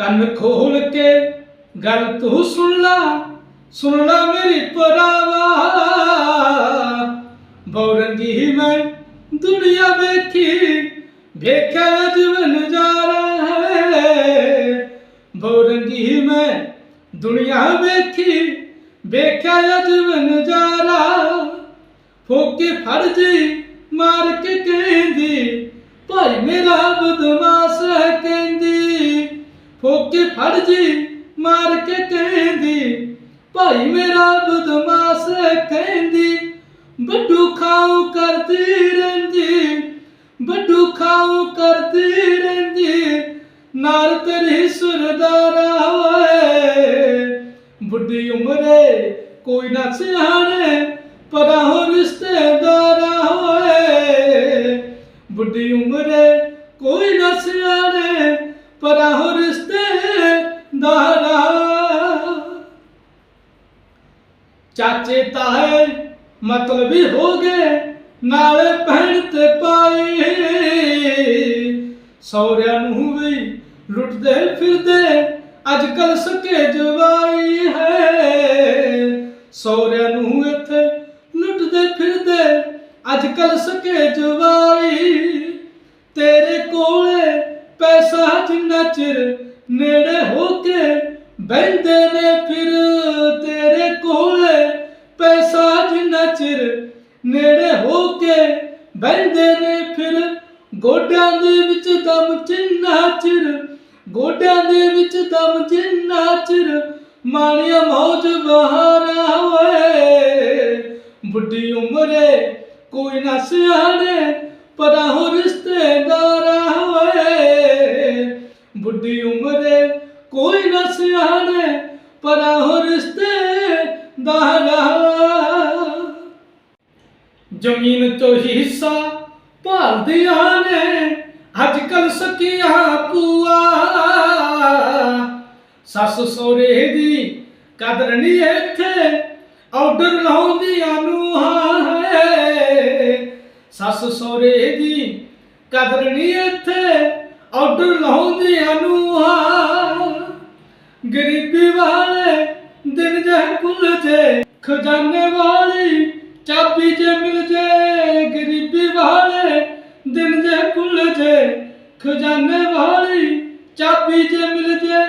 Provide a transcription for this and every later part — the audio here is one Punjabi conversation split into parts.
ਕੰਨ ਖੋਲ ਕੇ ਗੱਲ ਤੂੰ ਸੁਣ ਲਾ ਸੁਣ ਲਾ ਮੇਰੀ ਪਰਾਵਾ। ਬੌਰੰਗੀ ਮੈਂ ਦੁਨੀਆ ਵੇਖੀ, ਵੇਖਿਆ ਜੀਵਨ ਨਜ਼ਾਰਾ ਹੈ। ਬੌਰੰਗੀ ਮੈਂ ਦੁਨੀਆ ਵੇਖੀ, ਵੇਖਿਆ ਜੀਵਨ ਨਜ਼ਾਰਾ ਫੋਕੇ ਫੜ ਜੀ ਮਾਰ ਕੇ ਕਹਿੰਦੀ, ਭਾਈ ਮੇਰਾ ਬਦਮਾਸ਼ ਹੈ ਕਹਿੰਦੀ। ਫੋਕੇ ਫੜ ਜੀ, ਮਾਰ ਕੇ ਕਹਿੰਦੀ, ਭਾਈ ਮੇਰਾ ਬਦਮਾਸ਼ ਕਹਿੰਦੀ ਬੱਡੂ ਖਾਉ ਕਰਦੀ ਰਹਿੰਦੀ ਬੱਡੂ ਖਾਉ ਕਰਦੀ ਰਹਿੰਦੀ, ਨਾਲ ਤੇਰੀ ਸੁਰਦਾਰਾ ਹੋਏ। ਬੁੱਢੀ ਉਮਰੇ ਕੋਈ ਨਾ ਸਿਆਣੇ, ਪਰਾਂ ਹੋ ਰਿਸ਼ਤੇਦਾਰਾ ਹੋਏ। ਬੁੱਢੀ ਉਮਰੇ ਕੋਈ ਨਾ ਸਿਆਣੇ, ਪਰਾਂ ਹੋ ਚਾਚੇ ਤਾਏ ਮਤਲਬੀ ਹੋ ਗਏ ਨਾਲੇ ਪਹਿਣ ਤੇ ਪਾਈ ਸੌਰਿਆਂ ਨੂੰ ਵੀ ਲੁੱਟਦੇ ਫਿਰਦੇ ਅੱਜ ਕੱਲ ਸਕੇ ਜਵਾਈ ਹੈ ਸੌਰਿਆਂ ਨੂੰ ਇੱਥੇ ਲੁੱਟਦੇ ਫਿਰਦੇ ਅੱਜ ਕੱਲ ਸਕੇ ਜਵਾਈ ਤੇਰੇ ਕੋਲੇ ਪੈਸਾ ਜਿੰਨਾ ਚਿਰ ਨੇੜੇ ਹੋ ਕੇ ਬਹਿੰਦੇ ਨੇ ਫਿਰ ਗੋਡਿਆਂ ਦੇ ਵਿੱਚ ਦਮ ਜਿੰਨਾ ਚਿਰ, ਗੋਡਿਆਂ ਦੇ ਵਿੱਚ ਦਮ ਜਿੰਨਾ ਚਿਰ ਮਾਣਿਆ ਮੌਜ ਬਹਾਰਾ ਹੋਏ। ਬੁੱਢੀ ਉਮਰੇ ਕੋਈ ਨਾ ਸਿਆਣੇ, ਪਰਾਂ ਹੋ ਰਿਸ਼ਤੇਦਾਰਾ ਹੋਏ। ਬੁੱਢੀ ਉਮਰੇ ਕੋਈ ਨਾ ਸਿਆਣੇ, ਪਰਾਂ ਹੋ ਰਿਸ਼ਤੇਦਾਰਾ ਜ਼ਮੀਨ ਤੋਂ ਹਿੱਸਾ ਭਾਲਦੀਆਂ ਨੇ। ਅੱਜ ਕੱਲ ਸਕੀਆਂ ਪੂਆ ਸੱਸ ਸੋਰੇ ਦੀ ਕਦਰ ਨਹੀਂ ਇੱਥੇ। ਆਰਡਰ ਲਾਉਂਦੀਆਂ ਨੂੰ। ਹੈ ਸੱਸ ਸੋਰੇ ਦੀ ਕਦਰ ਨਹੀਂ ਇੱਥੇ। ਆਰਡਰ ਲਾਉਂਦੀਆਂ ਨੂੰ ਗਰੀਬੀ ਵਾਲੇ ਦਿਨ ਜੇ ਭੁੱਲ ਖਜ਼ਾਨੇ ਵਾਲੀ ਚਾਬੀ ਜੇ ਖਜ਼ਾਨੇ ਵਾਲੀ ਚਾਬੀ ਜੇ ਮਿਲ ਜੇ,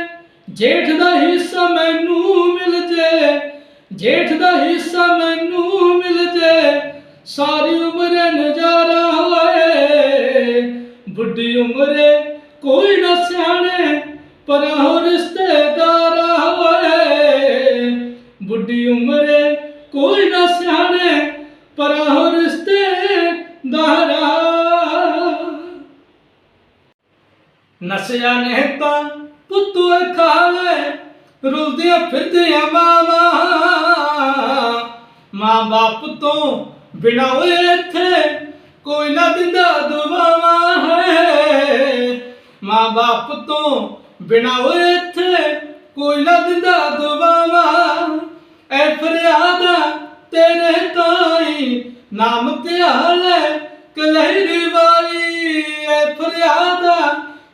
ਜੇਠ ਦਾ ਹਿੱਸਾ ਮੈਨੂੰ ਮਿਲ ਜੇ, ਜੇਠ ਦਾ ਹਿੱਸਾ ਮੈਨੂੰ ਮਿਲ ਜੇ, ਸਾਰੀ ਉਮਰ ਨਜ਼ਾਰਾ ਹੋਏ। ਬੁੱਢੀ ਉਮਰੇ ਕੋਈ ਨਾ ਸਿਆਣੇ, ਪਰ ਹੋ ਰਿਸ਼ਤੇਦਾਰਾ ਹੋਏ। ਬੁੱਢੀ ਉਮਰੇ ਕੋਈ ਨਾ ਸਿਆਣੇ, ਪਰ ਹੋ ਰਿਸ਼ਤੇਦਾਰਾ ਨਸਿਆ ਨੇ ਪੁੱਤੂ ਖਾਲੇ ਰੁਲਦੀਆਂ ਫਿਰਦੀਆਂ ਮਾਵਾ। ਮਾਂ ਬਾਪ ਤੋਂ ਬਿਨਾ ਹੋਏ ਇੱਥੇ ਕੋਈ ਨਾ ਦਿੰਦਾ ਦੁਆਵਾ ਹੈ। ਮਾਂ ਬਾਪ ਤੋਂ ਬਿਨਾ ਹੋਏ ਇੱਥੇ ਕੋਈ ਨਾ ਦਿੰਦਾ ਦੁਆਵਾ। ਐ ਫਰਿਆਦਾ ਤੇਰੇ ਤਾਈ, ਨਾਮ ਧਿਆਲੇ ਕਲਹਿਰੀ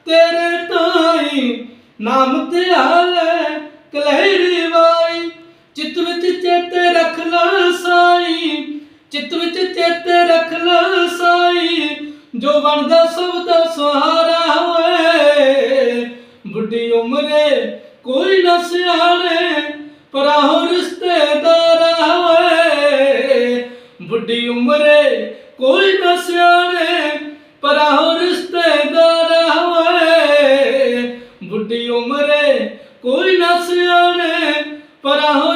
ਤੇਰੇ ਤਾਈ ਨਾਮ ਧਿਆਲੇ ਕਲਹਿਰੀ ਵਾਲੀ ਚਿੱਤ ਵਿੱਚ ਚੇਤੇ ਰੱਖ ਲੈ ਸਾਈ, ਚਿੱਤ ਵਿੱਚ ਚੇਤੇ ਰੱਖ ਲੈ ਸਾਈ। ਜੋ ਬਣਦਾ ਸਭ ਦਾ ਸਹਾਰਾ ਹੋਏ। ਬੁੱਢੀ ਉਮਰੇ ਕੋਈ ਨਾ ਸਿਆਣੇ ਪਰਾਂ ਹੋ ਹੋਏ। ਬੁੱਢੀ ਉਮਰੇ ਕੋਈ ਨਾ ਸਿਆਣੇ ਪਰਾਂ ਰਿਸ਼ਤੇਦਾਰ ਕੋਈ ਨਾ ਸਿਆਣੇ ਪਰ ਹੋ